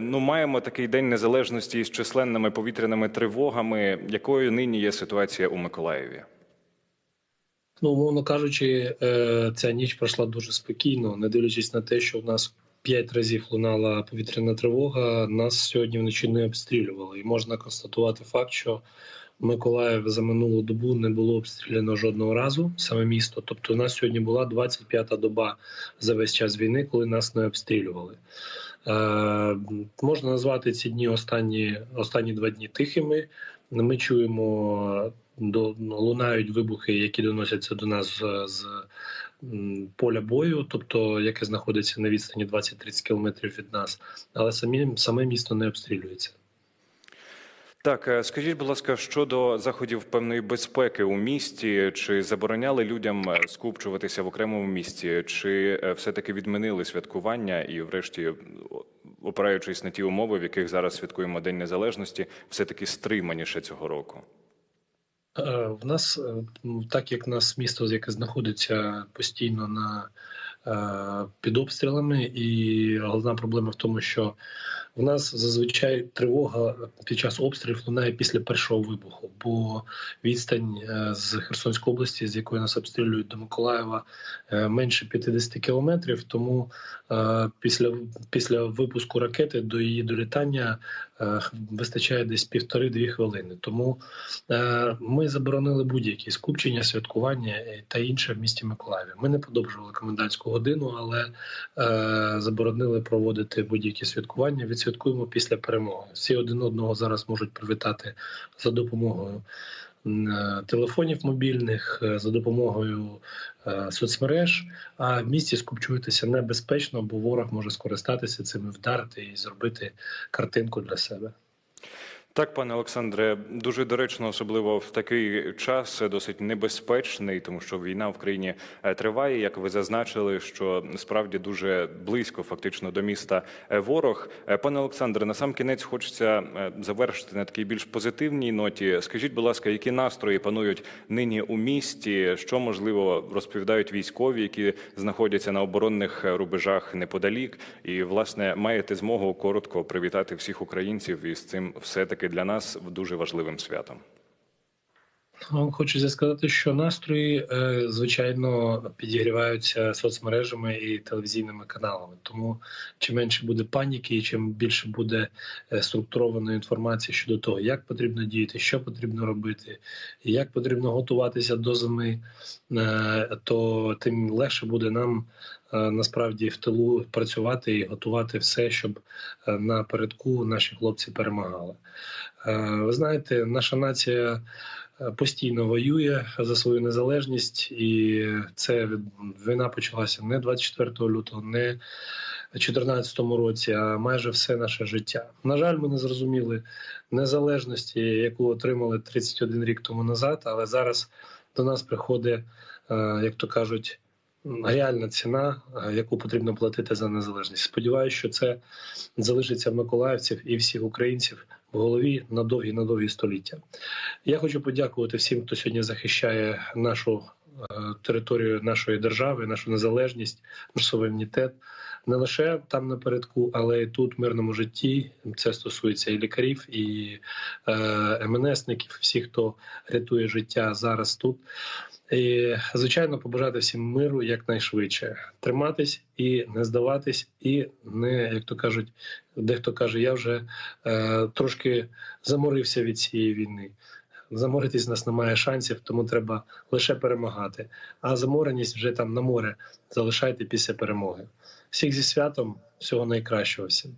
Ну, маємо такий день незалежності із численними повітряними тривогами. Якою нині є ситуація у Миколаєві? Ну, умовно кажучи, е, ця ніч пройшла дуже спокійно, не дивлячись на те, що в нас п'ять разів лунала повітряна тривога. Нас сьогодні вночі не обстрілювали, і можна констатувати факт, що Миколаїв за минулу добу не було обстріляно жодного разу саме місто. Тобто, у нас сьогодні була 25-та доба за весь час війни, коли нас не обстрілювали. Е, можна назвати ці дні останні, останні два дні тихими. Ми чуємо до лунають вибухи, які доносяться до нас з, поля бою, тобто яке знаходиться на відстані 20-30 кілометрів від нас, але самі саме місто не обстрілюється. Так, е, скажіть, будь ласка, щодо заходів певної безпеки у місті, чи забороняли людям е, скупчуватися в окремому місті, чи е, все-таки відмінили святкування і, врешті, опираючись на ті умови, в яких зараз святкуємо День Незалежності, все-таки стриманіше цього року? Е, В нас, е, так як нас місто, яке знаходиться постійно на під обстрілами, і головна проблема в тому, що в нас зазвичай тривога під час обстрілів лунає після першого вибуху, бо відстань е, з Херсонської області, з якої нас обстрілюють до Миколаєва, е, менше 50 кілометрів. Тому е, після, після випуску ракети до її долітання е, вистачає десь півтори-дві хвилини. Тому Е, Ми заборонили будь-які скупчення, святкування е, та інше в місті Миколаєві. Ми не подовжували комендантську годину, але е, заборонили проводити будь-які святкування. Відсвяткуємо після перемоги. Всі один одного зараз можуть привітати за допомогою е, телефонів мобільних, е, за допомогою е, соцмереж. А в місті скупчуватися небезпечно, бо ворог може скористатися цим вдарити і зробити картинку для себе. Так, пане Олександре, дуже доречно, особливо в такий час, досить небезпечний, тому що війна в країні е, триває. Як ви зазначили, що справді дуже близько, фактично, до міста е, ворог. Е, Пане Олександре, на сам кінець хочеться завершити на такій більш позитивній ноті. Скажіть, будь ласка, які настрої панують нині у місті? Що можливо розповідають військові, які знаходяться на оборонних рубежах неподалік, і власне маєте змогу коротко привітати всіх українців із цим все таки для нас дуже важливим святом. Хочу сказати, що настрої, е, звичайно, підігріваються соцмережами і телевізійними каналами. Тому чим менше буде паніки, і чим більше буде е, структурованої інформації щодо того, як потрібно діяти, що потрібно робити, як потрібно готуватися до зими, е, то тим легше буде нам насправді в тилу працювати і готувати все, щоб напередку наші хлопці перемагали. Ви знаєте, наша нація постійно воює за свою незалежність, і це війна почалася не 24 лютого, не в 2014 році, а майже все наше життя. На жаль, ми не зрозуміли незалежності, яку отримали 31 рік тому назад, але зараз до нас приходить, е, як то кажуть. Реальна ціна, е, яку потрібно платити за незалежність. Сподіваюся, що це залишиться в миколаївців і всіх українців в голові на довгі на довгі століття. Я хочу подякувати всім, хто сьогодні захищає нашу е, територію нашої держави, нашу незалежність, наш суверенітет. Не лише там напередку, але й тут, в мирному житті. Це стосується і лікарів, і е, МНСників, всіх, хто рятує життя зараз тут. І, звичайно, побажати всім миру якнайшвидше, триматись і не здаватись, і не як то кажуть, дехто каже, я вже е, трошки заморився від цієї війни. Заморитись в нас немає шансів, тому треба лише перемагати. А замореність вже там на море залишайте після перемоги. Всіх зі святом, всього найкращого всім.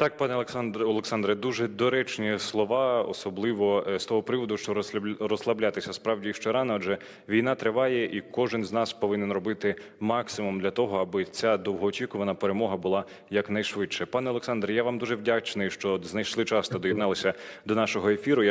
Так, пане Олександре, Олександре, дуже доречні слова, особливо е, з того приводу, що розслабля- розслаблятися справді ще рано, адже війна триває, і кожен з нас повинен робити максимум для того, аби ця довгоочікувана перемога була якнайшвидше. Пане Олександре, я вам дуже вдячний, що знайшли час та доєдналися до нашого ефіру. Я